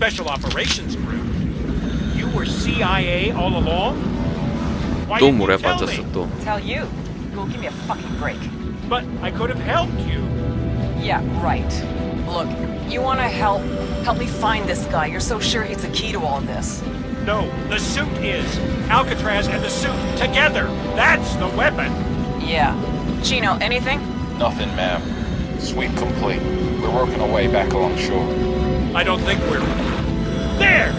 Special Operations Group. You were CIA all along? Why 또 didn't 물에 you tell 빠졌어 me? 또. Tell you. You'll give me a fucking break. But I could have helped you. Yeah, right. Look, you wanna help? Help me find this guy. You're so sure he's the key to all of this. No, the suit is. Alcatraz and the suit together. That's the weapon. Yeah. Chino, anything? Nothing, ma'am. Sweep complete. We're working our way back along shore. I don't think we're. There!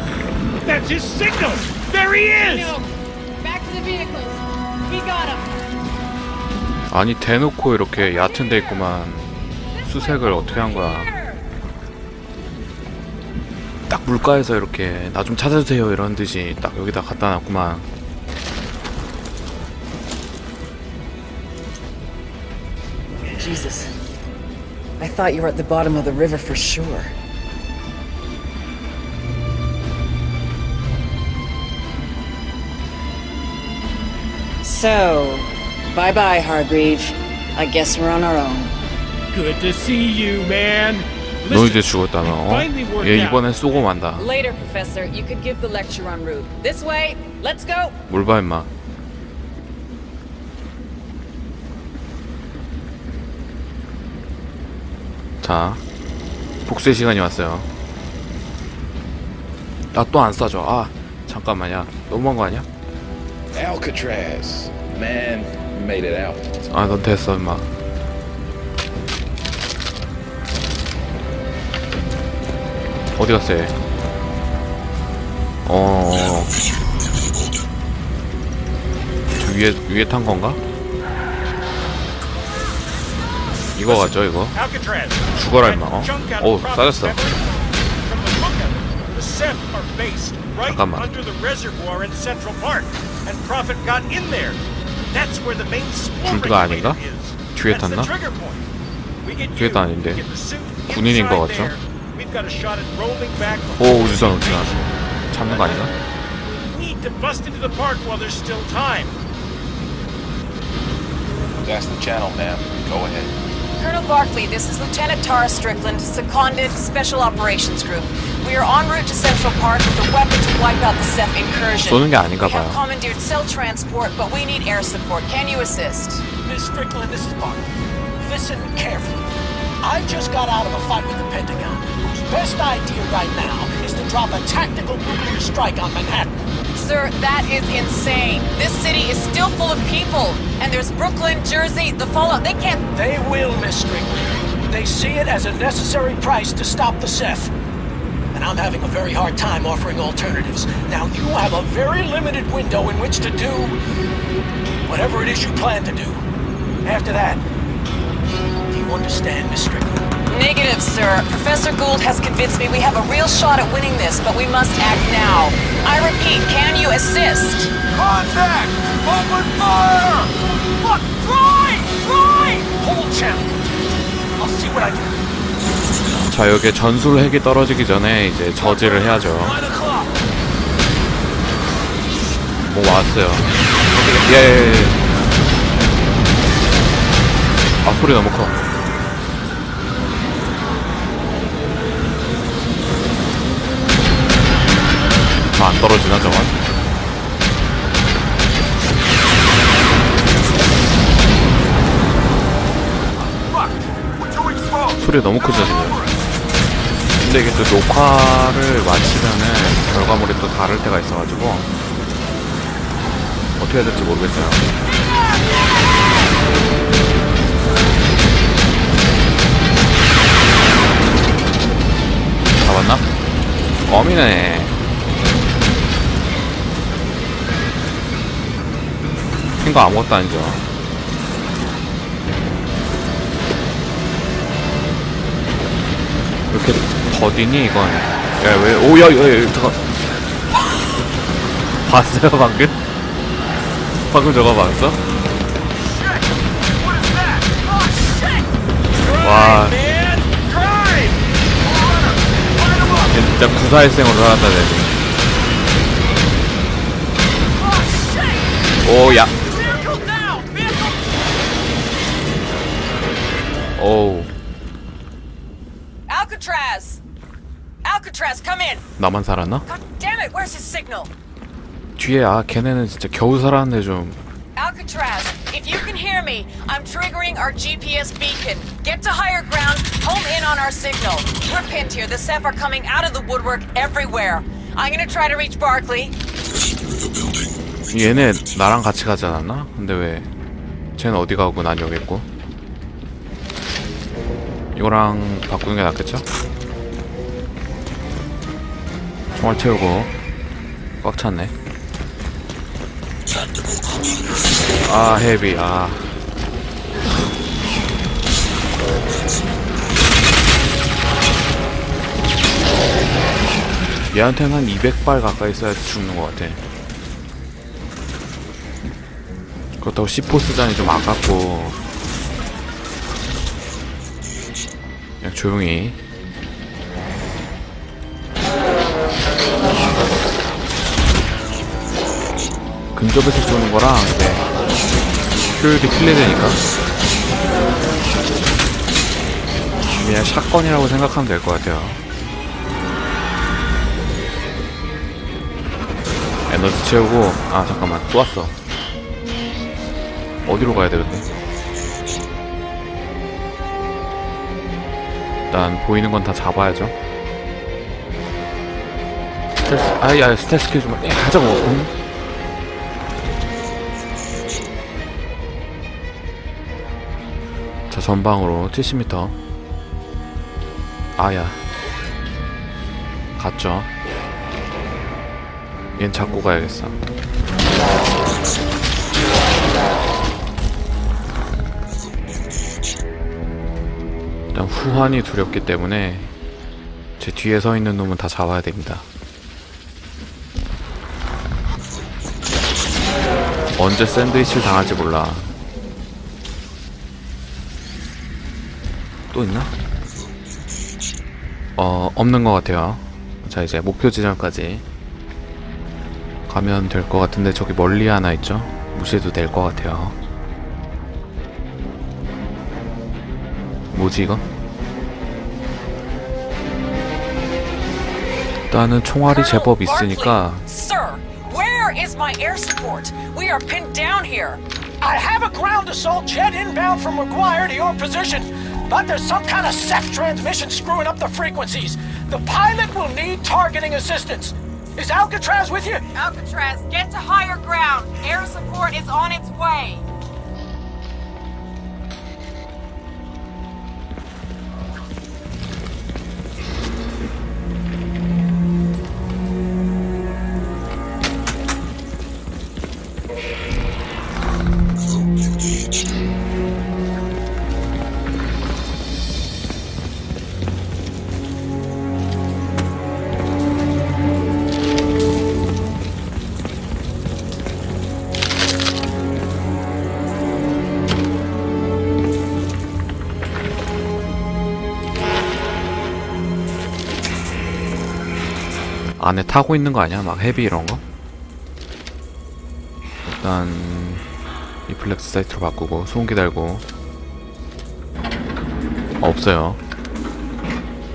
That's his signal! There he is! No. Back to the vehicles. We got him. 아니 대놓고 이렇게 얕은 데 있구만. 수색을 어떻게 한 거야? 딱 물가에서 이렇게 나 좀 찾아주세요 이런 듯이 딱 여기다 갖다 놨구만. Jesus. I thought you were at the bottom of the river for sure. So, bye bye, Hargreave. I guess we're on our own. Good to see you, man. 너 이제 죽었다 너. 어? 얘 이번엔 쏘고 만다. Later, Professor. You could give the lecture en route. This way. Let's go. 뭘봐 임마. 자, 복수의 시간이 왔어요. 나 또안 쏴줘. 아, 잠깐만야. 너무한 거 아니야? Alcatraz. Man, made it out. 아, 넌 됐어, 임마. 어디 갔어, 얘? 어. 저 위에, 위에 탄 건가? 이거 같죠, 이거? Alcatraz. 죽어라, 임마. 어? 오, 싸졌어. From the the are based right 잠깐만. under the reservoir in Central Park, and Prophet got in there. That's where the main spore 둘다 아닌가? regulator is. 뒤에 That's the 탔나? trigger point. We get 뒤에도 you, 아닌데. get the suit 군인인 것 inside 같죠? there. We've got a shot at rolling back the 오, whole 우주선, 우주선. situation. 잡는 거 아닌가? We need to bust into the park while there's still time. That's the channel, ma'am. Go ahead. Colonel Barkley, this is Lieutenant Tara Strickland, seconded Special Operations Group. We are en route to Central Park with a weapon to wipe out the Ceph incursion. 쏘는 게 아닌가 We have 봐요. commandeered cell transport, but we need air support. Can you assist? Miss Strickland, this is Bart. Listen carefully. I just got out of a fight with the Pentagon, whose best idea right now is to drop a tactical nuclear strike on Manhattan. Sir, that is insane. This city is still full of people, and there's Brooklyn, Jersey, the fallout. They can't. They will, Miss Strickland. They see it as a necessary price to stop the Ceph. And I'm having a very hard time offering alternatives. Now, you have a very limited window in which to do whatever it is you plan to do. After that, do you understand, Miss Strickland? Negative, sir. Professor Gould has convinced me we have a real shot at winning this, but we must act now. I repeat, can you assist? Contact! Open fire! Look, drive! Drive! Hold channel. I'll see what I can do. 자, 여기에 전술 핵이 떨어지기 전에 이제 저지를 해야죠. 뭐 왔어요. 예, 예, 예. 아, 소리 너무 커. 저안 떨어지나, 저건? 소리 너무 크죠, 지금? 근데 이게 또 녹화를 마치면은 결과물이 또 다를 때가 있어가지고 어떻게 해야 될지 모르겠어요. 잡았나? 껌이네. 흰거 아무것도 아니죠. 왜 이렇게 더디니 이건? 야 왜? 오야 야, 야, 잠깐. 봤어요 방금? 방금 저거 봤어? 와, 진짜 구사일생으로 살았다 쟤. 오, 야. Vehicle down! Vehicle 오우. Alcatraz! Al- Alcatraz, come in. 나만 살았나? God damn it, where's his signal? 뒤에 아 걔네는 진짜 겨우 살았는데 좀 Alcatraz, if you can hear me, I'm triggering our GPS beacon. Get to higher ground, home in on our signal. We're pinned here. The Ceph are coming out of the woodwork everywhere. I'm gonna try to reach Barkley. 얘네 나랑 같이 가지 않았나? 근데 왜 쟤는 어디 가고 난 여기 있고 이거랑 바꾸는 게 낫겠죠? 총알 채우고 꽉 찼네. 아 헤비 아. 얘한테는 한 200발 가까이 써야지 죽는 것 같아. 그렇다고 C4 쓰자니 좀 아깝고. 그냥 조용히 근접에서 쏘는 거랑 이제 효율이 틀리되니까 그냥 샷건이라고 생각하면 될 것 같아요 에너지 채우고 아 잠깐만 또 왔어 어디로 가야 되는데? 일단 보이는 건 다 잡아야죠. 스텔스, 아야 스텔스 킬 좀, 야 하자고. 응? 전방으로 70m. 아야. 갔죠. 얜 잡고 가야겠어. 일단 후환이 두렵기 때문에 제 뒤에 서 있는 놈은 다 잡아야 됩니다. 언제 샌드위치를 당할지 몰라. 또 있나? 어, 없는 것 같아요. 자, 이제 목표 지점까지 가면 될 것 같은데 저기 멀리 하나 있죠? 무시해도 될 것 같아요. 뭐지 이거? 일단은 총알이 제법 있으니까 Sir, where is my air support? We are pinned down here. I have a ground assault jet inbound from McGuire to your position, but there's some kind of SEF transmission screwing up the frequencies. The pilot will need targeting assistance. Is Alcatraz with you? Alcatraz, get to higher ground. Air support is on its way. 안에 타고 있는 거 아니야? 막 헤비 이런 거? 일단 리플렉스 사이트로 바꾸고 소음기 달고 없어요.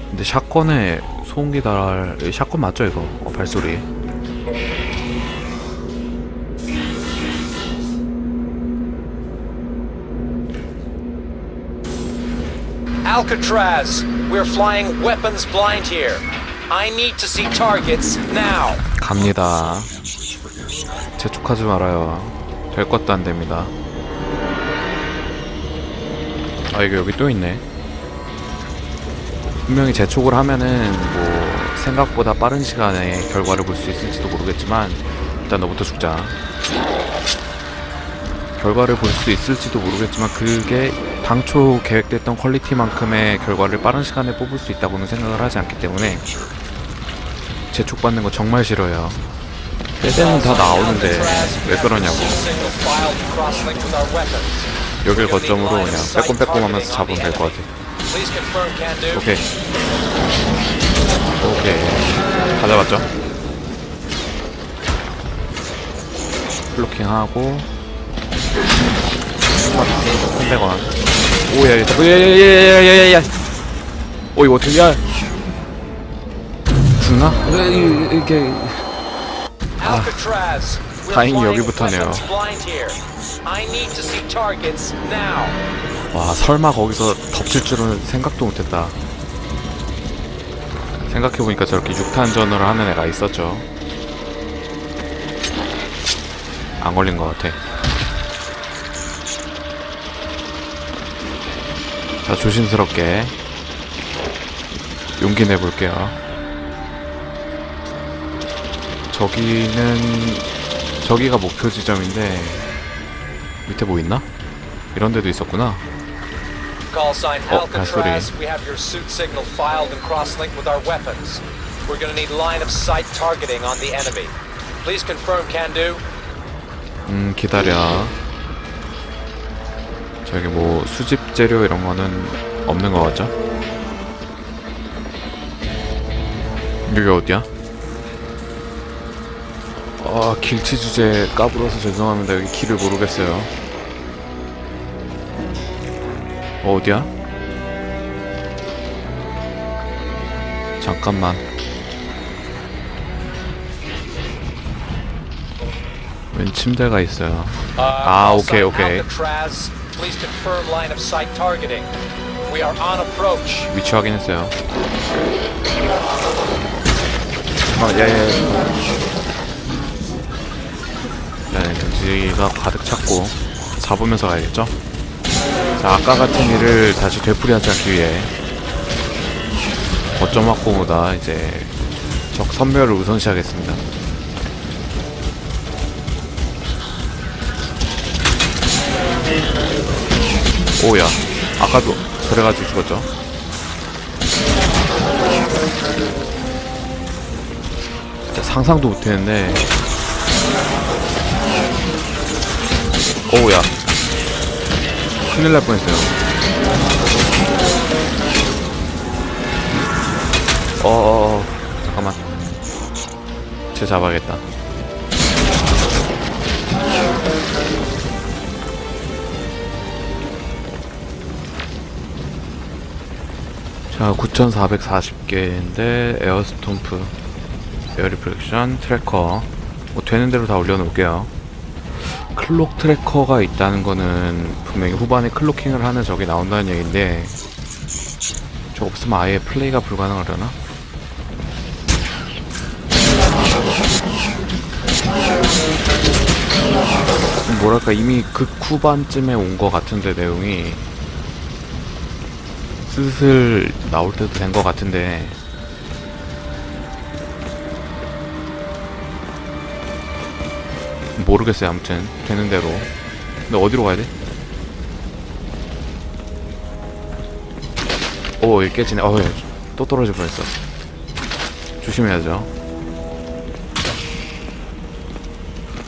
근데 샷건에 소음기 달 샷건 맞죠 이거? 어, 발소리. Alcatraz, we're flying weapons blind here. I need to see targets now. 갑니다. 재촉하지 말아요. 될 것도 안 됩니다. 아, 이거 여기 또 있네. 분명히 재촉을 하면은 뭐 생각보다 빠른 시간에 결과를 볼 수 있을지도 모르겠지만 일단 너부터 죽자. 결과를 볼 수 있을지도 모르겠지만 그게 당초 계획됐던 퀄리티만큼의 결과를 빠른 시간에 뽑을 수 있다고는 생각을 하지 않기 때문에 재촉받는 거 정말 싫어요. 때때는 다 나오는데 왜 그러냐고. 여길 거점으로 그냥 빼꼼빼꼼 하면서 잡으면 될 것 같아. 오케이. 오케이. 다 잡았죠? 블로킹하고 300원. 오야, 야야야야야야야. 오 이거 어떻게 야? 죽나? 이- 이게 Alcatraz. We're 다행히 flying 여기부터네요. weapons blind here. I need to see targets now. 와 설마 거기서 덮칠 줄은 생각도 못했다 생각해보니까 저렇게 6탄전을 하는 애가 있었죠 안 걸린 것 같아 자 조심스럽게 용기 내볼게요 저기는 저기가 목표 지점인데 밑에 뭐 있나? 이런 데도 있었구나 Call sign Oh, Alcatraz. We have your suit signal filed and cross-linked with our weapons. We're gonna need line of sight targeting on the enemy. Please confirm, can do. 음 기다려 저기 뭐 수집 재료 이런 거는 없는 거 같죠? 여기 어디야? 아 길치 주제 까불어서 죄송합니다 여기 길을 모르겠어요 어디야? 잠깐만 웬 침대가 있어요 Uh, Ah, are on approach. 위치 확인했어요. 아, 예, 예. 네, 경지가 가득 찼고 잡으면서 가야겠죠? 자, 아까 같은 일을 다시 되풀이하지 않기 위해 거점 확보보다 이제 적 선멸을 우선시하겠습니다. 오야, 아까도 그래가지고 죽었죠? 상상도 못했는데 오우야. 큰일 날 뻔했어요. 어어어. 잠깐만. 쟤 잡아야겠다. 자 9440개인데 에어스톰프 에어 리플렉션 트래커. 뭐 되는 대로 다 올려놓을게요 클록 트래커가 있다는 거는 분명히 후반에 클로킹을 하는 적이 나온다는 얘기인데 저 없으면 아예 플레이가 불가능하려나? 뭐랄까 이미 극 후반쯤에 온거 같은데 내용이 슬슬 나올 때도 된거 같은데 모르겠어요. 아무튼 되는 대로. 근데 어디로 가야 돼? 오 여기 깨지네. 어우 또 떨어질 뻔했어. 조심해야죠.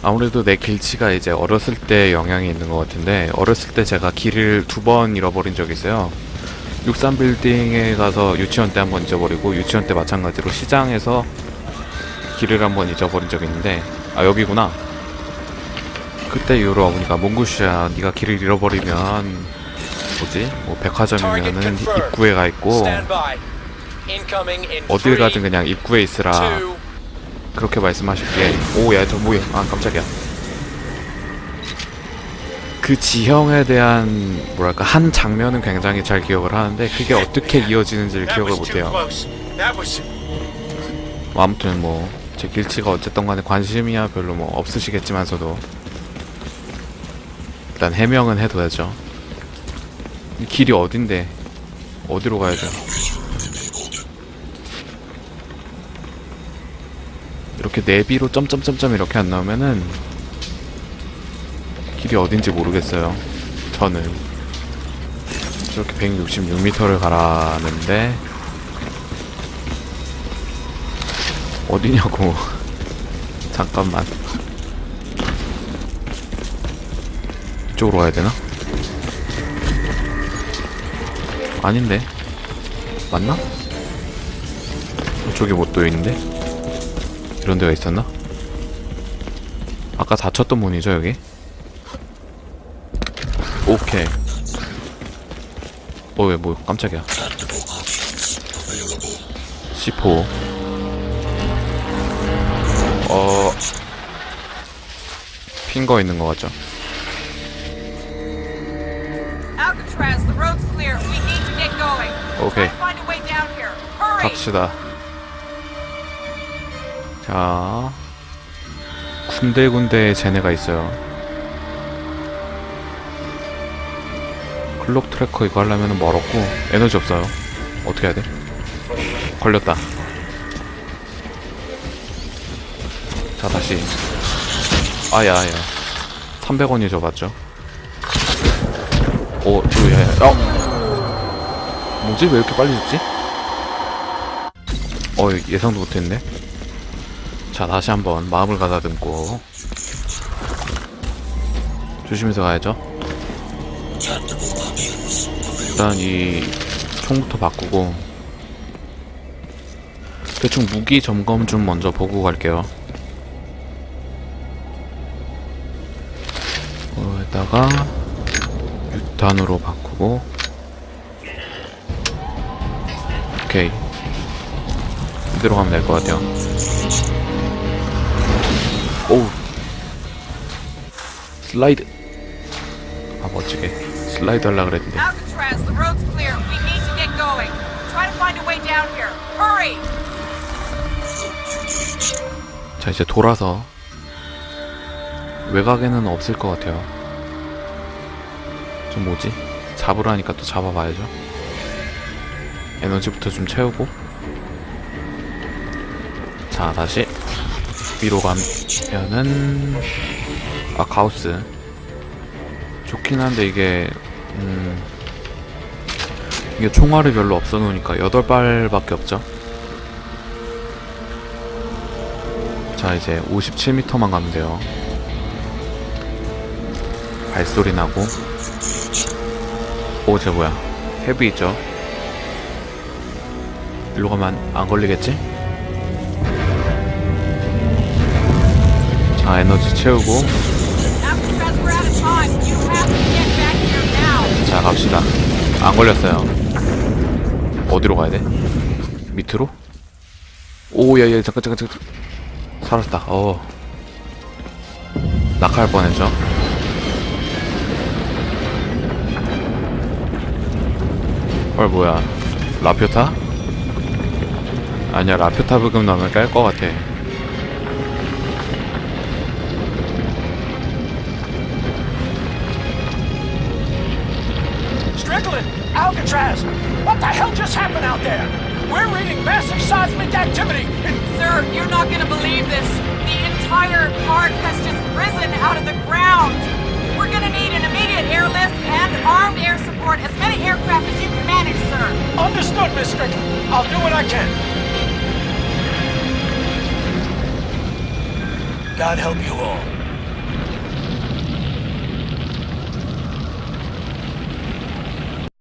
아무래도 내 길치가 이제 어렸을 때 영향이 있는 것 같은데 어렸을 때 제가 길을 두 번 잃어버린 적이 있어요. 63 빌딩에 가서 유치원 때 한 번 잊어버리고 유치원 때 마찬가지로 시장에서 길을 한 번 잊어버린 적이 있는데 아 여기구나 그때 이후로 어머니가 몽구슈야 네가 길을 잃어버리면 뭐지? 뭐 백화점이면은 입구에 가 있고 어딜 가든 그냥 입구에 있으라. 그렇게 말씀하실게 오야 저 뭐야? 아 깜짝이야. 그 지형에 대한 뭐랄까 한 장면은 굉장히 잘 기억을 하는데 그게 어떻게 이어지는지를 기억을 못해요. 뭐 아무튼 뭐 제 길치가 어쨌든 간에 관심이야 별로 뭐 없으시겠지만서도 일단 해명은 해둬야죠. 이 길이 어딘데? 어디로 가야 돼 이렇게 내비로 점점점점 이렇게 안 나오면은 길이 어딘지 모르겠어요. 저는. 저렇게 166m를 가라는데 어디냐고. 잠깐만 이쪽으로 가야 되나? 아닌데 맞나? 이쪽에 뭐또 있는데? 이런 데가 있었나? 아까 닫혔던 문이죠 여기? 오케이 어왜 뭐 깜짝이야 C4 어 핑거 있는 거 같죠? Hurry! 갑시다. 자, 군데군데 쟤네가 있어요. 클록 트래커 이거 하려면 멀었고 에너지 없어요. 어떻게 해야 돼? 걸렸다. 자 다시. 아야야. 300원이 줘 봤죠? 오, 야 야. 어. 뭐지? 왜 이렇게 빨리 죽지? 어 예상도 못했네 자 다시 한번 마음을 가다듬고 조심해서 가야죠 일단 이 총부터 바꾸고 대충 무기 점검 좀 먼저 보고 갈게요 거기다가 6단으로 바꾸고 오케이 이대로 가면 될 것 같아요. 오우. 슬라이드. 아, 멋지게. 슬라이드 하려고 그랬는데. Alcatraz, the road's clear. We need to get going. Try to find a way down here. Hurry! 자, 이제 돌아서. 외곽에는 없을 것 같아요. 좀 뭐지? 잡으라니까 또 잡아봐야죠. 에너지부터 좀 채우고. 자, 다시. 위로 가면은. 아, 가우스. 좋긴 한데 이게, 음. 이게 총알이 별로 없어 놓으니까 8발밖에 없죠. 자, 이제 57m만 가면 돼요. 발소리 나고. 오, 저 뭐야. 헤비 있죠? 일로 가면 안 걸리겠지? 자, 에너지 채우고. 자, 갑시다. 안 걸렸어요. 어디로 가야 돼? 밑으로? 오, 야, 야, 잠깐, 잠깐, 잠깐. 살았다. 어. 낙하할 뻔했죠. 헐, 뭐야. 라퓨타? 아니야, 라퓨타 부금 넣으면 깔 것 같아. Strickland! Alcatraz! What the hell just happened out there? We're reading massive seismic activity in Sir, you're not gonna believe this. The entire park has just risen out of the ground. We're gonna need an immediate airlift and armed air support, as many aircraft as you can manage, sir. Understood, Miss Strickland. I'll do what I can. God help you all.